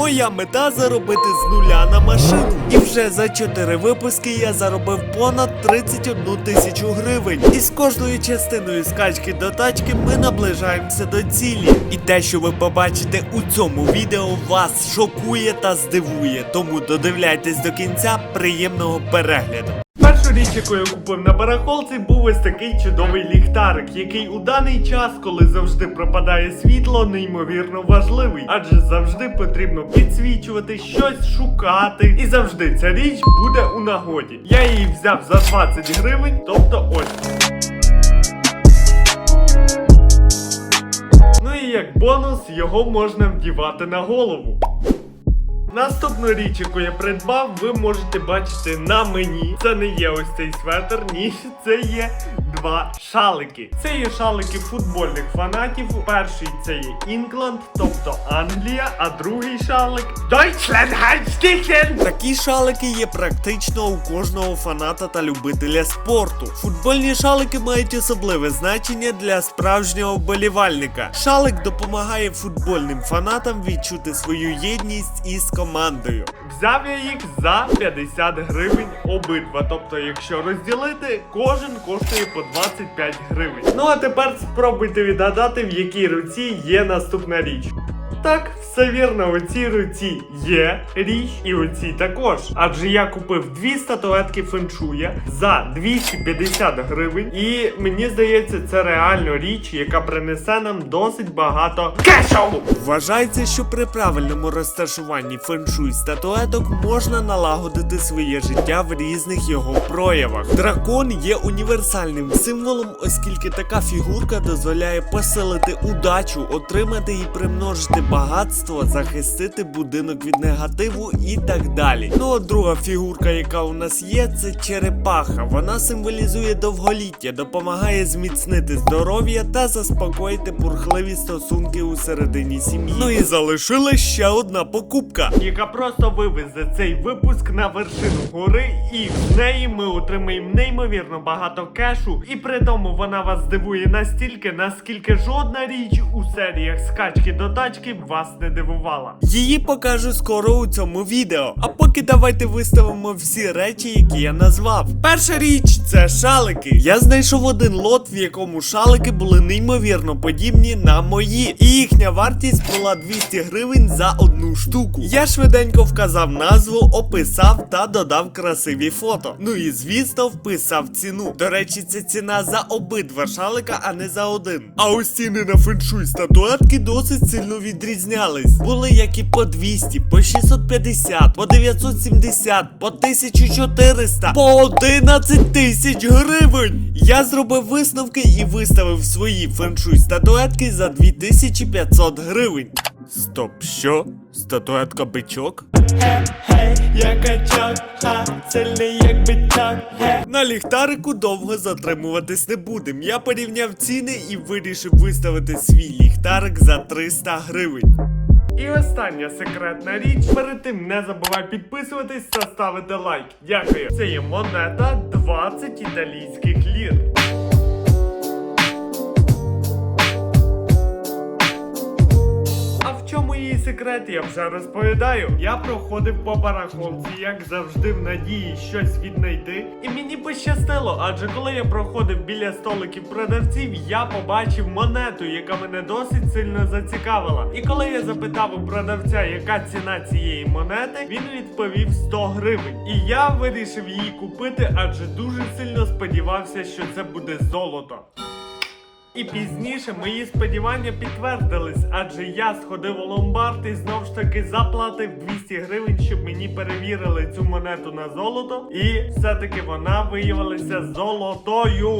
Моя мета заробити з нуля на машину. І вже за 4 випуски я заробив понад 31 тисячу гривень. І з кожною частиною скачки до тачки ми наближаємося до цілі. І те, що ви побачите у цьому відео, вас шокує та здивує. Тому додивляйтесь до кінця приємного перегляду. Першу річ, яку я купив на барахолці, був ось такий чудовий ліхтарик, який у даний час, коли завжди пропадає світло, неймовірно важливий, адже завжди потрібно підсвічувати, щось шукати, і завжди ця річ буде у нагоді. Я її взяв за 20 гривень, тобто ось. Ну і як бонус, його можна вдівати на голову. Наступну річ, яку я придбав, ви можете бачити на мені. Це не є ось цей светр, ні, це є два шалики. Це є шалики футбольних фанатів. Перший це є Інгланд, тобто Англія, а другий шалик Heimstichen! Такі шалики є практично у кожного фаната та любителя спорту. Футбольні шалики мають особливе значення для справжнього вболівальника. Шалик допомагає футбольним фанатам відчути свою єдність із командою. Взяв я їх за 50 гривень обидва. Тобто, якщо розділити, кожен коштує по 25 гривень. Ну а тепер спробуйте відгадати, в якій руці є наступна річ. Так, все вірно, у цій руці є річ і у цій також. Адже я купив дві статуетки феншуя за 250 гривень. І мені здається, це реально річ, яка принесе нам досить багато кешову. Вважається, що при правильному розташуванні феншуй статуеток можна налагодити своє життя в різних його проявах. Дракон є універсальним символом, оскільки така фігурка дозволяє посилити удачу, отримати і примножити багатство, захистити будинок від негативу і так далі. Ну а друга фігурка, яка у нас є, це черепаха. Вона символізує довголіття, допомагає зміцнити здоров'я та заспокоїти бурхливі стосунки у середині сім'ї. Ну і залишилась ще одна покупка, яка просто вивезе цей випуск на вершину гори, і в неї ми отримаємо неймовірно багато кешу, і при тому вона вас здивує настільки, наскільки жодна річ у серіях скачки до тачки вас не дивувала. Її покажу скоро у цьому відео. А поки давайте виставимо всі речі, які я назвав. Перша річ це шалики. Я знайшов один лот, в якому шалики були неймовірно подібні на мої, і їхня вартість була 200 гривень за одну штуку. Я швиденько вказав назву, описав та додав красиві фото. Ну і звісно, вписав ціну. До речі, це ціна за обидва шалика, а не за один. А ось ціни на феншуй статуетки досить сильно відрізнялись. Були і по 200, по 650, по 970, по 1400, по 11 тисяч гривень. Я зробив висновки і виставив свої феншуй статуетки за 2500 гривень. Стоп, що? Статуетка бичок? Гей, я качок, ха, сильний як бичок. На ліхтарику довго затримуватись не будем. Я порівняв ціни і вирішив виставити свій ліхтарик за 300 гривень. І остання секретна річ. Перед тим не забувай підписуватись та ставити лайк. Дякую. Це є монета 20 італійських лір. Її секрет, я вже розповідаю. Я проходив по барахолці, як завжди, в надії щось віднайти. І мені пощастило, адже коли я проходив біля столиків продавців, я побачив монету, яка мене досить сильно зацікавила. І коли я запитав у продавця, яка ціна цієї монети, він відповів 100 гривень. І я вирішив її купити, адже дуже сильно сподівався, що це буде золото. І пізніше мої сподівання підтвердились, адже я сходив у ломбард і знов ж таки заплатив 200 гривень, щоб мені перевірили цю монету на золото. І все-таки вона виявилася золотою.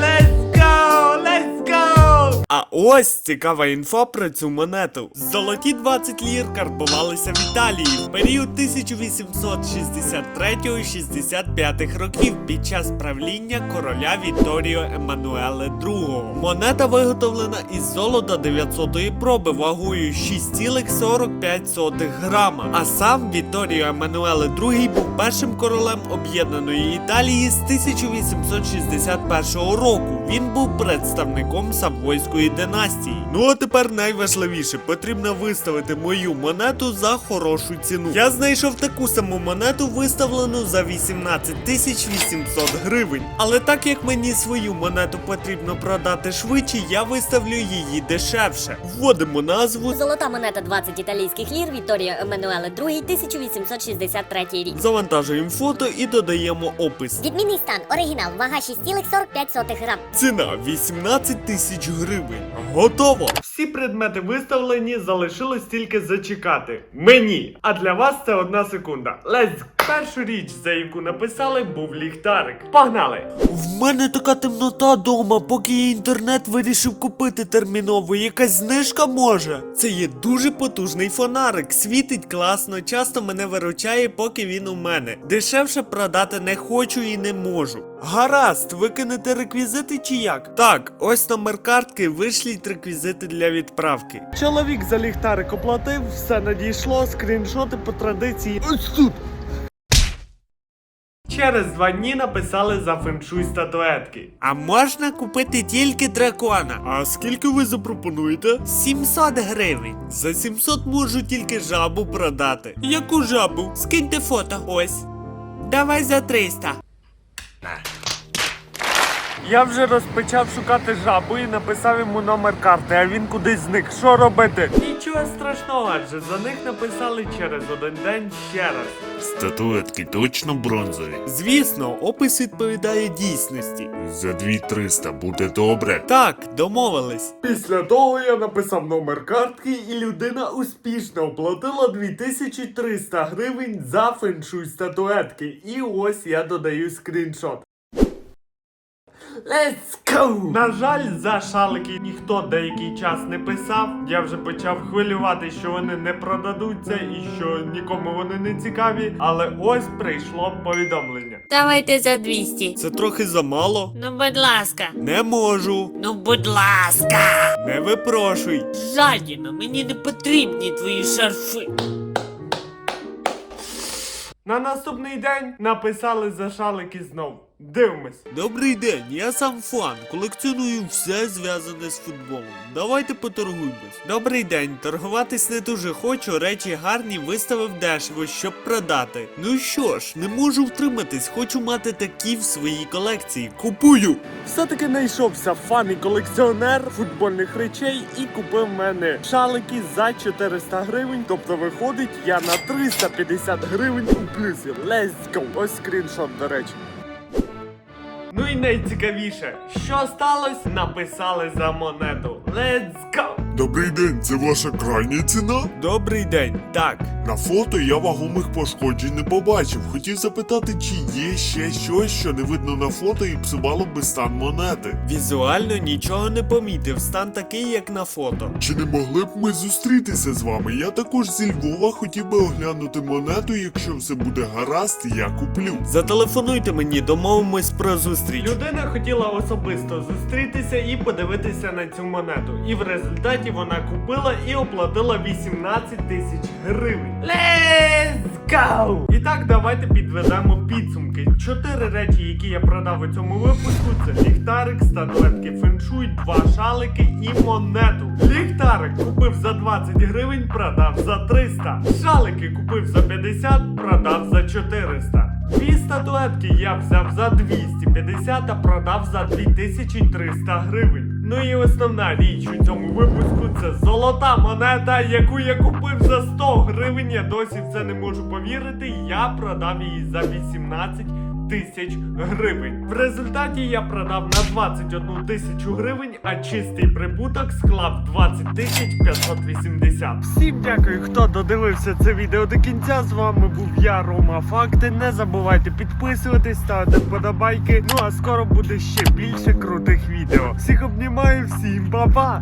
Let's go! Let's go! Ось цікава інфа про цю монету. Золоті 20 лір карбувалися в Італії в період 1863-65 років під час правління короля Вітторіо Еммануеле II. Монета виготовлена із золота 900 проби вагою 6,45 грама. А сам Вітторіо Еммануеле II був першим королем об'єднаної Італії з 1861 року. Він був представником Савойської династії. Ну а тепер найважливіше, потрібно виставити мою монету за хорошу ціну. Я знайшов таку саму монету, виставлену за 18 тисяч 800 гривень. Але так як мені свою монету потрібно продати швидше, я виставлю її дешевше. Вводимо назву. Золота монета 20 італійських лір Вікторія Еммануеле II, 1863 рік. Завантажуємо фото і додаємо опис. Відмінний стан, оригінал, вага 6,45 грам. Ціна 18 тисяч гривень. Готово! Всі предмети виставлені, залишилось тільки зачекати. Мені. А для вас це одна секунда. Let's Першу річ, за яку написали, був ліхтарик. Погнали! В мене така темнота дома, поки я інтернет вирішив купити терміново. Якась знижка може. Це є дуже потужний фонарик. Світить класно, часто мене виручає, поки він у мене. Дешевше продати не хочу і не можу. Гаразд, викинете реквізити чи як? Так, ось номер картки, вишліть реквізити для відправки. Чоловік за ліхтарик оплатив, все надійшло, скріншоти по традиції. Ось тут. Через два дні написали за феншуй статуетки. А можна купити тільки дракона. А скільки ви запропонуєте? 700 гривень. За 700 можу тільки жабу продати. Яку жабу? Скиньте фото. Ось. Давай за 300. Я вже розпочав шукати жабу і написав йому номер карти, а він кудись зник. Що робити? Нічого страшного, адже за них написали через один день ще раз. Статуетки точно бронзові. Звісно, опис відповідає дійсності. За 2300 буде добре. Так, домовились. Після того я написав номер картки, і людина успішно оплатила 2300 гривень за феншуй статуетки. І ось я додаю скріншот. Let's go! На жаль, за шалики ніхто деякий час не писав. Я вже почав хвилювати, що вони не продадуться і що нікому вони не цікаві. Але ось прийшло повідомлення. Давайте за 200. Це трохи замало. Ну, будь ласка. Не можу. Ну, будь ласка. Не випрошуй. Жадіно, мені не потрібні твої шарфи. На наступний день написали за шалики знов. Дивимось. Добрий день, я сам фан. Колекціоную все зв'язане з футболом. Давайте поторгуємось. Добрий день, торгуватись не дуже хочу. Речі гарні виставив дешево, щоб продати. Ну що ж, не можу втриматись, хочу мати такі в своїй колекції. Купую! Все-таки знайшовся фан і колекціонер футбольних речей і купив мене шалики за 400 гривень. Тобто виходить, я на 350 гривень у плюсі. Let's go! Ось скріншот, до речі. Ну і найцікавіше, що сталося, написали за монету. Let's go! Добрий день, це ваша крайня ціна? Добрий день. Так. На фото я вагомих пошкоджень не побачив. Хотів запитати, чи є ще щось, що не видно на фото і псувало би стан монети. Візуально нічого не помітив. Стан такий, як на фото. Чи не могли б ми зустрітися з вами? Я також зі Львова хотів би оглянути монету. Якщо все буде гаразд, я куплю. Зателефонуйте мені, домовимось про зустріч. Людина хотіла особисто зустрітися і подивитися на цю монету. І в результаті вона купила і оплатила 18 тисяч гривень. Let's go! І так, давайте підведемо підсумки. Чотири речі, які я продав у цьому випуску, це ліхтарик, статуетки феншуй, два шалики і монету. Ліхтарик купив за 20 гривень, продав за 300. Шалики купив за 50, продав за 400. Дві статуетки я взяв за 250, а продав за 2300 гривень. Ну і основна річ у цьому випуску це золота монета, яку я купив за 100 гривень. Я досі в це не можу повірити. Я продав її за 18 тисяч гривень. В результаті я продав на 21 тисячу гривень, а чистий прибуток склав 20 тисяч 580. Всім дякую, хто додивився це відео до кінця. З вами був я, Рома Факти. Не забувайте підписуватись, ставити вподобайки. Ну а скоро буде ще більше крутих відео. Всіх обнімаю, всім па-па!